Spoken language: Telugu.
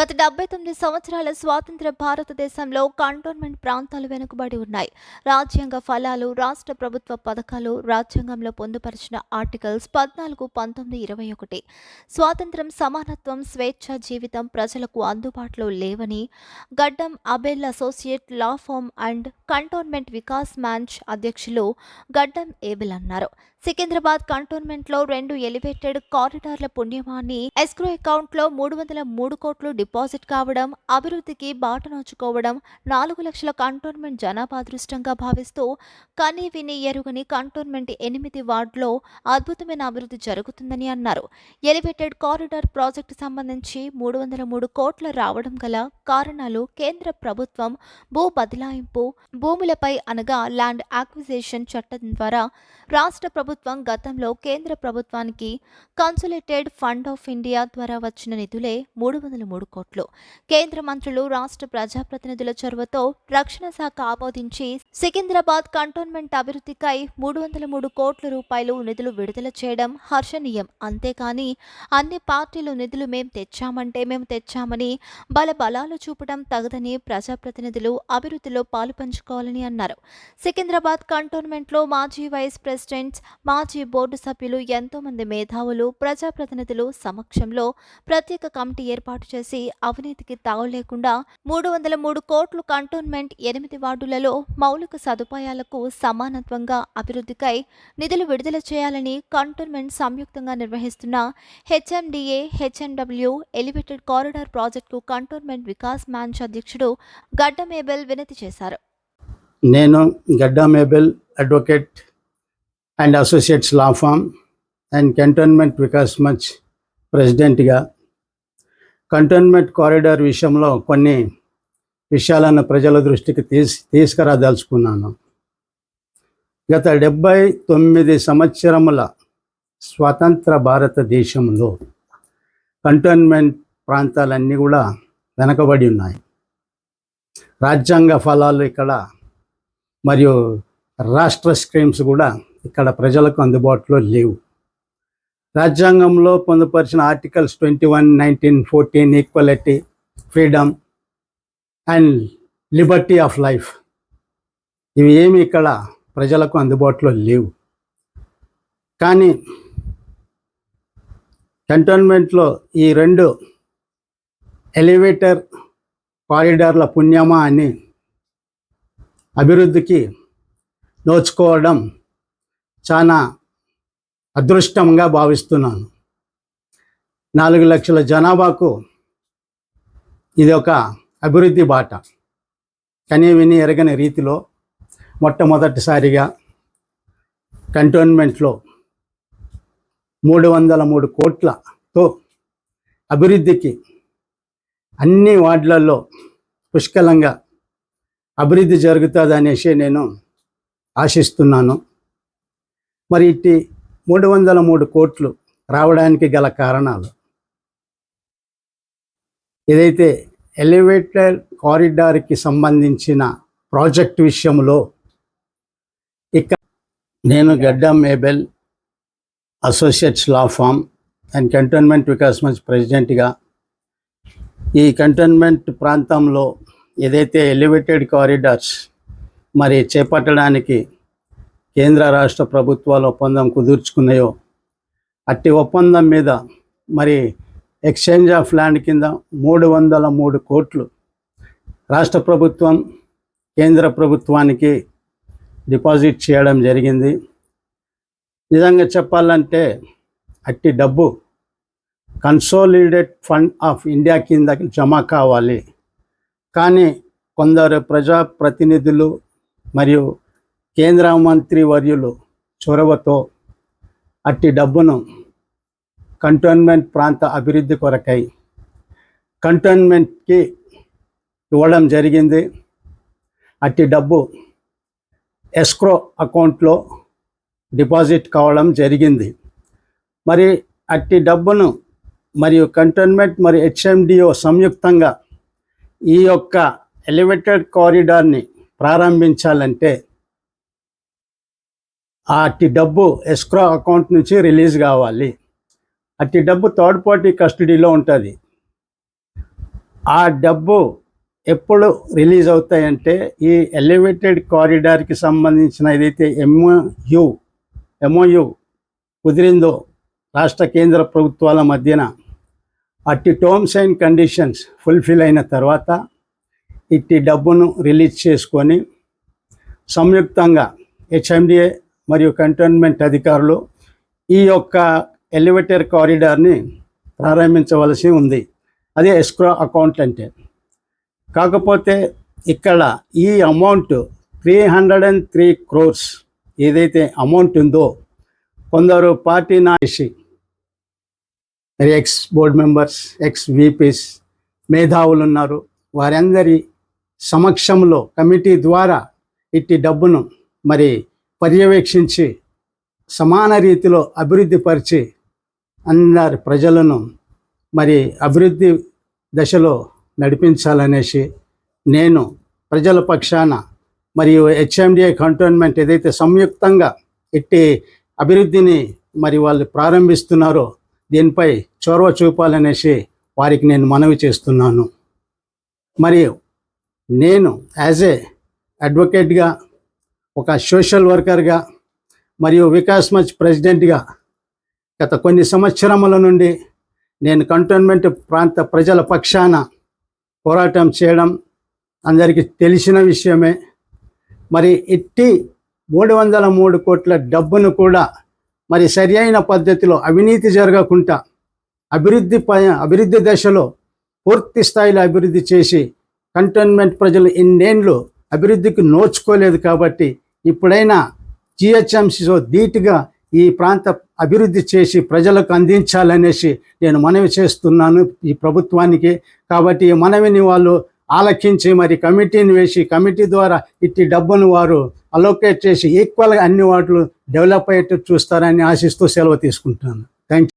గత డెబ్బై తొమ్మిది సంవత్సరాల స్వాతంత్ర భారతదేశంలో కంటోన్మెంట్ ప్రాంతాలు వెనుకబడి ఉన్నాయి. రాజ్యాంగ ఫలాలు రాష్ట్ర ప్రభుత్వ పథకాలు రాజ్యాంగంలో పొందుపరిచిన ఆర్టికల్స్ పద్నాలుగు పంతొమ్మిది ఇరవై ఒకటి. స్వాతంత్రం సమానత్వం స్వేచ్ఛ జీవితం ప్రజలకు అందుబాటులో లేవని Gaddam Abel associate law firm and cantonment Vikas Manch అధ్యక్షులు గడ్డం ఏబెల్ అన్నారు. సికింద్రాబాద్ కంటోన్మెంట్లో రెండు ఎలివేటెడ్ కారిడార్ల పుణ్యమాన్ని ఎస్క్రో అకౌంట్లో మూడు వందల మూడు కోట్లు డిపాజిట్ కావడం అభివృద్ధికి బాట నోచుకోవడం నాలుగు లక్షల కంటోన్మెంట్ జనాభా అదృష్టంగా భావిస్తూ కనీ విని ఎరుగని కంటోన్మెంట్ ఎనిమిది వార్డులో అద్భుతమైన అభివృద్ధి జరుగుతుందని అన్నారు. ఎలివేటెడ్ కారిడార్ ప్రాజెక్టు సంబంధించి మూడు వందల మూడు కోట్ల రావడం గల కారణాలు కేంద్ర ప్రభుత్వం భూ బదలాయింపు భూములపై అనగా ల్యాండ్ యాక్విజేషన్ చట్టం ద్వారా రాష్ట్ర ప్రభుత్వం గతంలో కేంద్ర ప్రభుత్వానికి కన్సులేటెడ్ ఫండ్ ఆఫ్ ఇండియా ద్వారా వచ్చిన నిధులే మూడు వందల మూడు కోట్లు. కేంద్ర మంత్రులు రాష్ట్ర ప్రజాప్రతినిధుల చొరవతో రక్షణ శాఖ ఆమోదించి సికింద్రాబాద్ కంటోన్మెంట్ అభివృద్ధికై మూడు వందల మూడు కోట్ల రూపాయలు నిధులు విడుదల చేయడం హర్షణీయం. అంతేకాని అన్ని పార్టీలు నిధులు మేం తెచ్చామంటే మేము తెచ్చామని బల బలాలు చూపడం తగదని ప్రజాప్రతినిధులు అభివృద్ధిలో పాలు పంచుకోవాలని అన్నారు. సికింద్రాబాద్ కంటోన్మెంట్లో మాజీ వైస్ ప్రెసిడెంట్ మాజీ బోర్డు సభ్యులు ఎంతో మంది మేధావులు ప్రజాప్రతినిధులు సమక్షంలో ప్రత్యేక కమిటీ ఏర్పాటు చేసి అవినీతికి తావు లేకుండా మూడు వందల మూడు కోట్లు కంటోన్మెంట్ ఎనిమిది వార్డులలో మౌలిక సదుపాయాలకు సమానత్వంగా అభివృద్ధికై నిధులు విడుదల చేయాలని కంటోన్మెంట్ సంయుక్తంగా నిర్వహిస్తున్న హెచ్ఎండిఏ హెచ్ఎండబ్ల్యూ ఎలివేటెడ్ కారిడార్ ప్రాజెక్టుకు కంటోన్మెంట్ వికాస్ మ్యాన్చ్ అధ్యక్షుడు గడ్డమేబెల్ వినతి చేశారు. నేను Gaddam Abel advocate and associates law firm and cantonment Vikas Manch ప్రెసిడెంట్గా. కంటోన్మెంట్ కారిడార్ విషయంలో కొన్ని విషయాలను ప్రజల దృష్టికి తీసి తీసుకురాదలుచుకున్నాను. గత డెబ్బై తొమ్మిది సంవత్సరముల స్వతంత్ర భారతదేశంలో కంటోన్మెంట్ ప్రాంతాలన్నీ కూడా వెనకబడి ఉన్నాయి. రాజ్యాంగ ఫలాలు ఇక్కడ మరియు రాష్ట్ర స్కీమ్స్ కూడా ఇక్కడ ప్రజలకు అందుబాటులో లేవు. రాజ్యాంగంలో పొందుపరిచిన articles twenty one nineteen fourteen equality freedom and liberty of life. ఇవి ఏమి ఇక్కడ ప్రజలకు అందుబాటులో లేవు. కానీ కంటోన్మెంట్లో ఈ రెండు ఎలివేటర్ కారిడార్ల పుణ్యమా అని అభివృద్ధికి నోచుకోవడం చాలా అదృష్టంగా భావిస్తున్నాను. నాలుగు లక్షల జనాభాకు ఇది ఒక అభివృద్ధి బాట. కనీ విని ఎరగని రీతిలో మొట్టమొదటిసారిగా కంటోన్మెంట్లో మూడు వందల మూడు కోట్లతో అభివృద్ధికి అన్ని వార్డులలో పుష్కలంగా అభివృద్ధి జరుగుతుంది అనేసి నేను ఆశిస్తున్నాను. మరి ఇట్టి మూడు వందల మూడు కోట్లు రావడానికి గల కారణాలు. ఏదైతే ఎలివేటెడ్ కారిడార్కి సంబంధించిన ప్రాజెక్ట్ విషయంలో ఇక నేను Gaddam Abel associates law firm and cantonment Vikas Manch ప్రెసిడెంట్గా ఈ కంటోన్మెంట్ ప్రాంతంలో ఏదైతే ఎలివేటెడ్ కారిడార్స్ మరి చేపట్టడానికి కేంద్ర రాష్ట్ర ప్రభుత్వాలు ఒప్పందం కుదుర్చుకున్నాయో అట్టి ఒప్పందం మీద మరి ఎక్స్చేంజ్ ఆఫ్ ల్యాండ్ కింద మూడు వందల మూడు కోట్లు రాష్ట్ర ప్రభుత్వం కేంద్ర ప్రభుత్వానికి డిపాజిట్ చేయడం జరిగింది. నిజంగా చెప్పాలంటే అట్టి డబ్బు కన్సోలిడేట్ ఫండ్ ఆఫ్ ఇండియా కింద జమ కావాలి. కానీ కొందరు ప్రజాప్రతినిధులు మరియు కేంద్ర మంత్రి వర్యులు చొరవతో అట్టి డబ్బును కంటోన్మెంట్ ప్రాంత అభివృద్ధి కొరకై కంటోన్మెంట్కి ఇవ్వడం జరిగింది. అట్టి డబ్బు ఎస్క్రో అకౌంట్లో డిపాజిట్ కావడం జరిగింది. మరి అట్టి డబ్బును మరియు కంటోన్మెంట్ మరి హెచ్ఎండిఓ సంయుక్తంగా ఈ యొక్క ఎలివేటెడ్ కారిడార్ని ప్రారంభించాలంటే అట్టి డబ్బు ఎస్క్రో అకౌంట్ నుంచి రిలీజ్ కావాలి. అట్టి డబ్బు థర్డ్ పార్టీ కస్టడీలో ఉంటుంది. ఆ డబ్బు ఎప్పుడు రిలీజ్ అవుతాయంటే ఈ ఎలివేటెడ్ కారిడార్కి సంబంధించిన ఏదైతే ఎంఓయు ఎంఓయు కుదిరిందో రాష్ట్ర కేంద్ర ప్రభుత్వాల మధ్యన అట్టి టర్మ్స్ అండ్ కండిషన్స్ ఫుల్ఫిల్ అయిన తర్వాత ఇట్టి డబ్బును రిలీజ్ చేసుకొని సంయుక్తంగా హెచ్ఎండిఏ మరియు కంటోన్మెంట్ అధికారులు ఈ యొక్క ఎలివేటర్ కారిడార్ని ప్రారంభించవలసి ఉంది. అదే ఎస్క్రో అకౌంట్ అంటే. కాకపోతే ఇక్కడ ఈ amount three hundred and three crores ఏదైతే అమౌంట్ ఉందో కొందరు పార్టీ నాయసి మరి ex board members ex VPs మేధావులు ఉన్నారు. వారందరి సమక్షంలో కమిటీ ద్వారా ఇట్టి డబ్బును మరి పర్యవేక్షించి సమాన రీతిలో అభివృద్ధి పరిచి అందరి ప్రజలను మరి అభివృద్ధి దశలో నడిపించాలనేసి నేను ప్రజల పక్షాన మరియు హెచ్ఎండిఏ కంటోన్మెంట్ ఏదైతే సంయుక్తంగా ఇట్టి అభివృద్ధిని మరి వాళ్ళు ప్రారంభిస్తున్నారో దీనిపై చొరవ చూపాలనేసి వారికి నేను మనవి చేస్తున్నాను. మరియు నేను యాజ్ ఏ అడ్వకేట్గా ఒక సోషల్ వర్కర్గా మరియు వికాస్ మంచ్ ప్రెసిడెంట్గా గత కొన్ని సంవత్సరముల నుండి నేను కంటోన్మెంట్ ప్రాంత ప్రజల పక్షాన పోరాటం చేయడం అందరికీ తెలిసిన విషయమే. మరి ఇట్టి మూడు వందల మూడు కోట్ల డబ్బును కూడా మరి సరి అయిన పద్ధతిలో అవినీతి జరగకుండా అభివృద్ధి ప అభివృద్ధి దశలో పూర్తి స్థాయిలో అభివృద్ధి చేసి కంటోన్మెంట్ ప్రజలు ఇన్నేళ్ళు అభివృద్ధికి నోచుకోలేదు కాబట్టి ఇప్పుడైనా జిహెచ్ఎంసీతో ధీటుగా ఈ ప్రాంత అభివృద్ధి చేసి ప్రజలకు అందించాలనేసి నేను మనవి చేస్తున్నాను ఈ ప్రభుత్వానికి. కాబట్టి ఈ మనవిని వాళ్ళు ఆలకించి మరి కమిటీని వేసి కమిటీ ద్వారా ఇట్టి డబ్బును వారు అలోకేట్ చేసి ఈక్వల్గా అన్ని వాటిలో డెవలప్ అయ్యేట్టు చూస్తారని ఆశిస్తూ సెలవు తీసుకుంటున్నాను. థ్యాంక్